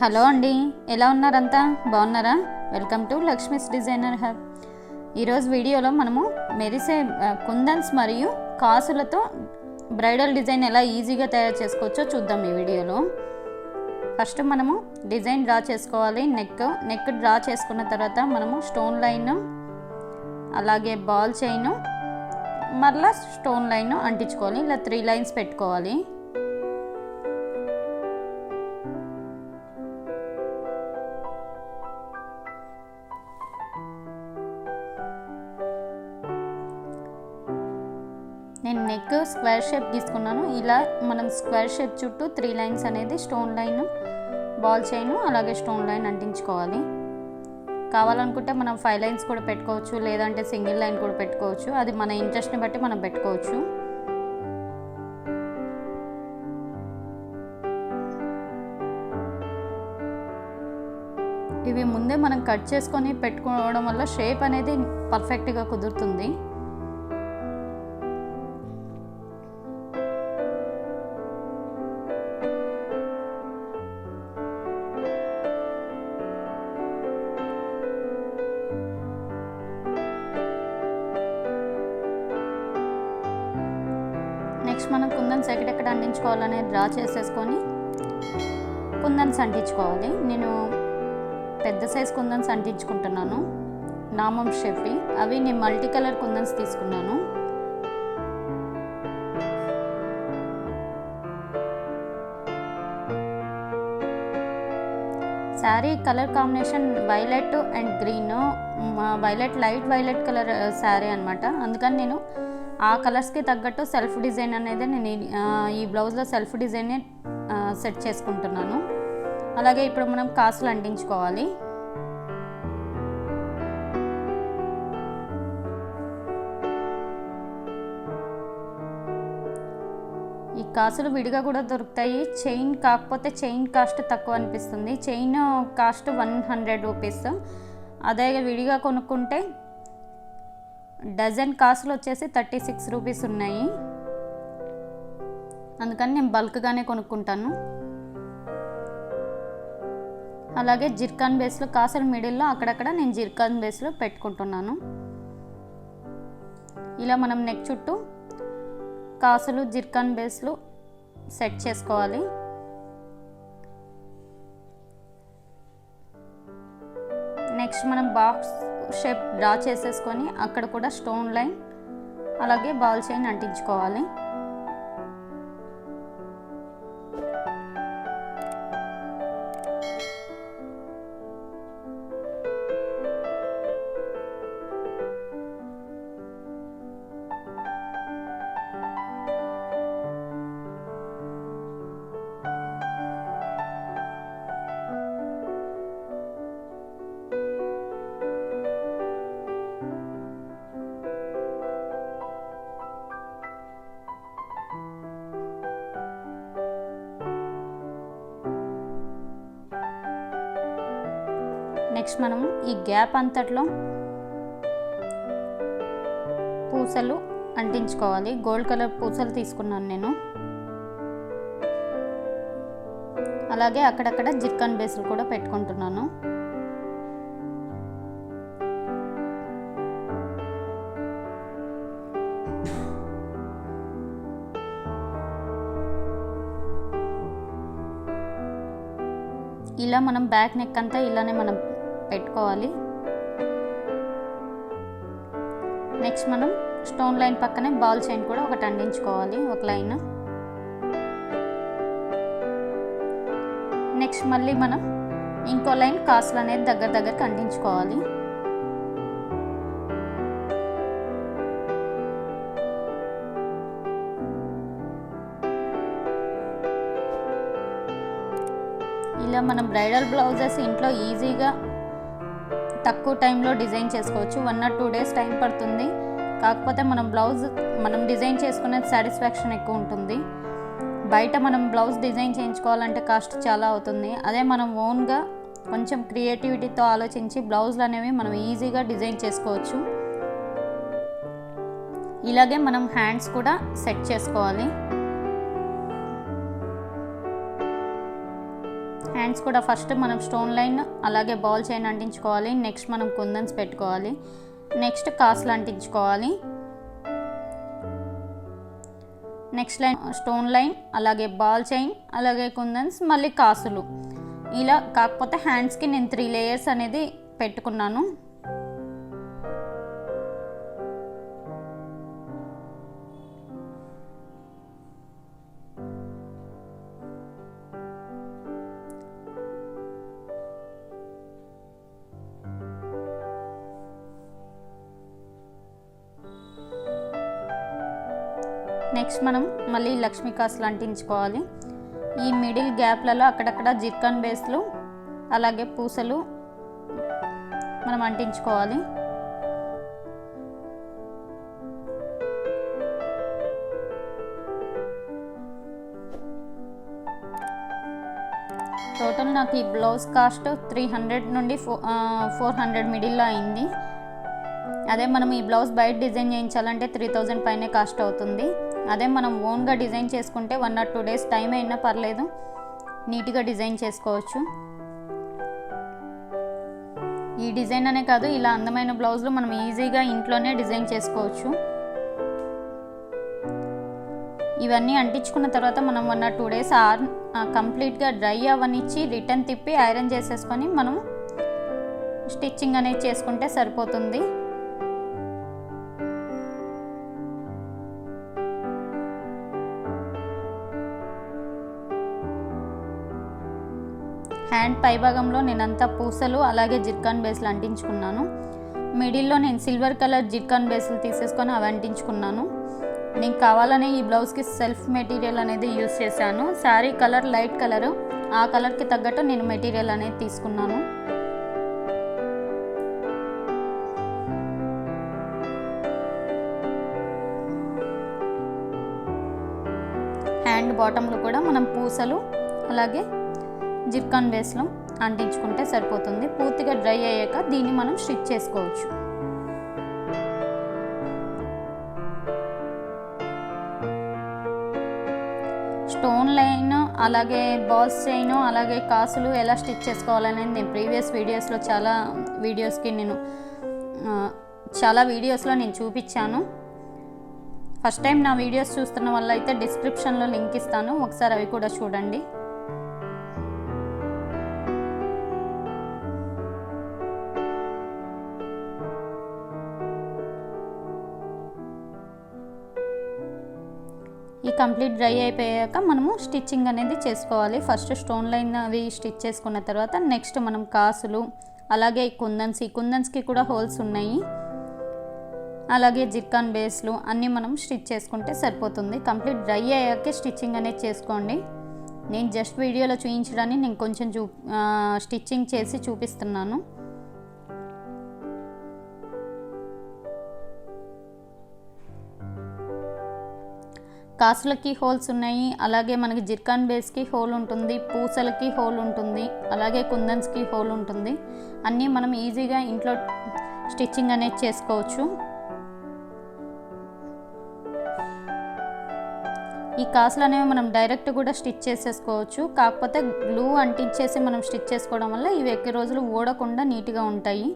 Hello అండి ఎలా ఉన్నారంతా? బాగున్నారా? Welcome to Lakshmi's designer hub. ఈరోజు వీడియోలో మనము మెరిసే కుందన్స్ మరియు కాసులతో బ్రైడల్ డిజైన్ ఎలా ఈజీగా తయారు చేసుకోవచ్చో చూద్దాం ఈ వీడియోలో. ఫస్ట్ మనము డిజైన్ డ్రా చేసుకోవాలి. నెక్ నెక్ డ్రా చేసుకున్న తర్వాత మనము స్టోన్ లైన్ అలాగే బాల్ చైన్ మరలా స్టోన్ లైన్ అంటించుకోవాలి. ఇలా త్రీ లైన్స్ పెట్టుకోవాలి. నేను నెక్ స్క్వేర్ షేప్ తీసుకున్నాను ఇలా మనం స్క్వేర్ షేప్ చుట్టూ త్రీ లైన్స్ అనేది స్టోన్ లైన్ బాల్ చైన్ అలాగే స్టోన్ లైన్ అంటించుకోవాలి. కావాలనుకుంటే మనం ఫైవ్ లైన్స్ కూడా పెట్టుకోవచ్చు లేదంటే సింగిల్ లైన్ కూడా పెట్టుకోవచ్చు. అది మన ఇంట్రెస్ట్ని బట్టి మనం పెట్టుకోవచ్చు. ఇవి ముందే మనం కట్ చేసుకొని పెట్టుకోవడం వల్ల షేప్ అనేది పర్ఫెక్ట్గా కుదురుతుంది. కుందన్స్ ఎక్కడెక్కడ అంటించుకోవాలనేది డ్రా చేసేసుకొని కుందన్స్ అంటించుకోవాలి. నేను పెద్ద సైజ్ కుందన్స్ అంటించుకుంటున్నాను. నామం షెఫీ. అవి నేను మల్టీ కలర్ కుందన్స్ తీసుకున్నాను. Sari colour combination violet and green. Violet light violet colour sari అనమాట అందుకని నేను ఆ కలర్స్కి తగ్గట్టు సెల్ఫ్ డిజైన్ అనేది నేను ఈ- బ్లౌజ్లో సెల్ఫ్ డిజైనే సెట్ చేసుకుంటున్నాను. అలాగే ఇప్పుడు మనం కాసులు అంటించుకోవాలి. ఈ కాసులు విడిగా కూడా దొరుకుతాయి. చైన్ కాకపోతే చైన్ కాస్ట్ తక్కువ అనిపిస్తుంది. Chain cost one hundred rupees అదే విడిగా కొనుక్కుంటే డజన్ కాసులు వచ్చేసి థర్టీ సిక్స్ రూపీస్ ఉన్నాయి. అందుకని నేను బల్క్గానే కొనుక్కుంటాను. అలాగే జిర్కాన్ బేస్లో కాసులు మిడిల్లో అక్కడక్కడ నేను జిర్కాన్ బేస్లో పెట్టుకుంటున్నాను. ఇలా మనం నెక్ చుట్టూ కాసులు జిర్కాన్ బేస్లు సెట్ చేసుకోవాలి. నెక్స్ట్ మనం బాక్స్ షేప్ డ్రా చేసేసుకొని అక్కడ కూడా స్టోన్ లైన్ అలాగే బాల్ చైన్ అంటించుకోవాలి. నెక్స్ట్ మనం ఈ గ్యాప్ అంతట్లో పూసలు అంటించుకోవాలి. గోల్డ్ కలర్ పూసలు తీసుకున్నాను నేను. అలాగే అక్కడక్కడ జిర్కాన్ బేస్లు కూడా పెట్టుకుంటున్నాను. ఇలా మనం బ్యాక్ నెక్ అంతా ఇలానే మనం పెట్టుకోవాలి. నెక్స్ట్ మనం స్టోన్ లైన్ పక్కనే బాల్ చైన్ కూడా ఒకటి అండించుకోవాలి ఒక లైన్. నెక్స్ట్ మళ్ళీ మనం ఇంకో లైన్ కాసులు అనేది దగ్గర దగ్గరకు అంటించుకోవాలి. ఇలా మనం బ్రైడల్ బ్లౌజెస్ ఇంట్లో ఈజీగా తక్కువ టైంలో డిజైన్ చేసుకోవచ్చు. One or two days time పడుతుంది. కాకపోతే మనం బ్లౌజ్ మనం డిజైన్ చేసుకునే సాటిస్ఫాక్షన్ ఎక్కువ ఉంటుంది. బయట మనం బ్లౌజ్ డిజైన్ చేయించుకోవాలంటే కాస్ట్ చాలా అవుతుంది. అదే మనం ఓన్గా కొంచెం క్రియేటివిటీతో ఆలోచించి బ్లౌజులు అనేవి మనం ఈజీగా డిజైన్ చేసుకోవచ్చు. ఇలాగే మనం హ్యాండ్స్ కూడా సెట్ చేసుకోవాలి. హ్యాండ్స్ కూడా ఫస్ట్ మనం స్టోన్ లైన్ అలాగే బాల్ చైన్ అంటించుకోవాలి. నెక్స్ట్ మనం కుందన్స్ పెట్టుకోవాలి. నెక్స్ట్ కాసులు అంటించుకోవాలి. నెక్స్ట్ లైన్ స్టోన్ లైన్ అలాగే బాల్ చైన్ అలాగే కుందన్స్ మళ్ళీ కాసులు. ఇలా కాకపోతే హ్యాండ్స్కి నేను త్రీ లేయర్స్ అనేది పెట్టుకున్నాను. నెక్స్ట్ మనం మళ్ళీ లక్ష్మీ కాసులు అంటించుకోవాలి ఈ మిడిల్ గ్యాప్లలో అక్కడక్కడ జిర్కన్ బేస్లు అలాగే పూసలు మనం అంటించుకోవాలి. టోటల్ నాకు ఈ బ్లౌజ్ కాస్ట్ త్రీ హండ్రెడ్ నుండి ఫో ఫోర్ హండ్రెడ్ మిడిల్లో అయింది. అదే మనం ఈ బ్లౌజ్ బయట డిజైన్ చేయించాలంటే త్రీ థౌజండ్ పైనే కాస్ట్ అవుతుంది. అదే మనం ఓన్గా డిజైన్ చేసుకుంటే one or two days time అయినా పర్లేదు. నీట్గా డిజైన్ చేసుకోవచ్చు. ఈ డిజైన్ అనే కాదు ఇలా అందమైన బ్లౌజ్లు మనం ఈజీగా ఇంట్లోనే డిజైన్ చేసుకోవచ్చు. ఇవన్నీ అంటించుకున్న తర్వాత మనం one or two days or కంప్లీట్గా డ్రై అవనిచ్చి రిటర్న్ తిప్పి ఐరన్ చేసేసుకొని మనం స్టిచ్చింగ్ అనేది చేసుకుంటే సరిపోతుంది. హ్యాండ్ పైభాగంలో నేనంతా పూసలు అలాగే జిర్కాన్ బేస్లు అంటించుకున్నాను. మిడిల్లో నేను సిల్వర్ కలర్ జిర్కాన్ బేస్లు తీసేసుకొని అవి అంటించుకున్నాను. నేను కావాలనే ఈ బ్లౌజ్కి సెల్ఫ్ మెటీరియల్ అనేది యూస్ చేశాను. శారీ కలర్ లైట్ కలర్ ఆ కలర్కి తగ్గట్టు నేను మెటీరియల్ అనేది తీసుకున్నాను. హ్యాండ్ బాటంలో కూడా మనం పూసలు అలాగే జిర్కాన్ బేస్లో అంటించుకుంటే సరిపోతుంది. పూర్తిగా డ్రై అయ్యాక దీన్ని మనం స్టిచ్ చేసుకోవచ్చు. స్టోన్ లైన్ అలాగే బాల్స్ చైన్ అలాగే కాసులు ఎలా స్టిచ్ చేసుకోవాలనేది నేను ప్రీవియస్ వీడియోస్లో చాలా వీడియోస్కి నేను చాలా వీడియోస్లో నేను చూపించాను. ఫస్ట్ టైం నా వీడియోస్ చూస్తున్న వల్ల అయితే డిస్క్రిప్షన్లో లింక్ ఇస్తాను. ఒకసారి అవి కూడా చూడండి. ఈ కంప్లీట్ డ్రై అయిపోయాక మనము స్టిచ్చింగ్ అనేది చేసుకోవాలి. ఫస్ట్ స్టోన్ లైన్ అవి స్టిచ్ చేసుకున్న తర్వాత నెక్స్ట్ మనం కాసులు అలాగే ఈ కుందన్స్ ఈ కుందన్స్కి కూడా హోల్స్ ఉన్నాయి. అలాగే జిర్కాన్ బేస్లు అన్నీ మనం స్టిచ్ చేసుకుంటే సరిపోతుంది. కంప్లీట్ డ్రై అయ్యాకే స్టిచ్చింగ్ అనేది చేసుకోండి. నేను జస్ట్ వీడియోలో చూపించడానికి నేను కొంచెం చూ స్టిచ్చింగ్ చేసి చూపిస్తున్నాను. కాసులకి హోల్స్ ఉన్నాయి అలాగే మనకి జిర్కాన్ బేస్కి హోల్ ఉంటుంది పూసలకి హోల్ ఉంటుంది అలాగే కుందన్స్కి హోల్ ఉంటుంది. అన్నీ మనం ఈజీగా ఇంట్లో స్టిచ్చింగ్ అనేది చేసుకోవచ్చు. ఈ కాసులు అనేవి మనం డైరెక్ట్ కూడా స్టిచ్ చేసేసుకోవచ్చు. కాకపోతే గ్లూ అంటించేసి మనం స్టిచ్ చేసుకోవడం వల్ల ఇవి ఎక్కువ రోజులు ఊడకుండా నీట్గా ఉంటాయి.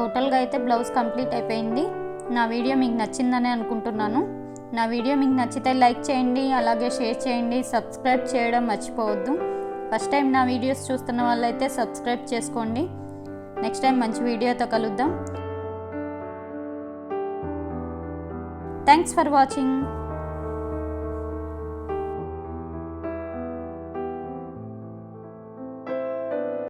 టోటల్గా అయితే బ్లౌజ్ కంప్లీట్ అయిపోయింది. నా వీడియో మీకు నచ్చిందని అనుకుంటున్నాను. నా వీడియో మీకు నచ్చితే లైక్ చేయండి అలాగే షేర్ చేయండి సబ్స్క్రైబ్ చేయడం మర్చిపోవద్దు. ఫస్ట్ టైం నా వీడియోస్ చూస్తున్న వాళ్ళైతే సబ్స్క్రైబ్ చేసుకోండి. నెక్స్ట్ టైం మంచి వీడియోతో కలుద్దాం. Thanks for watching.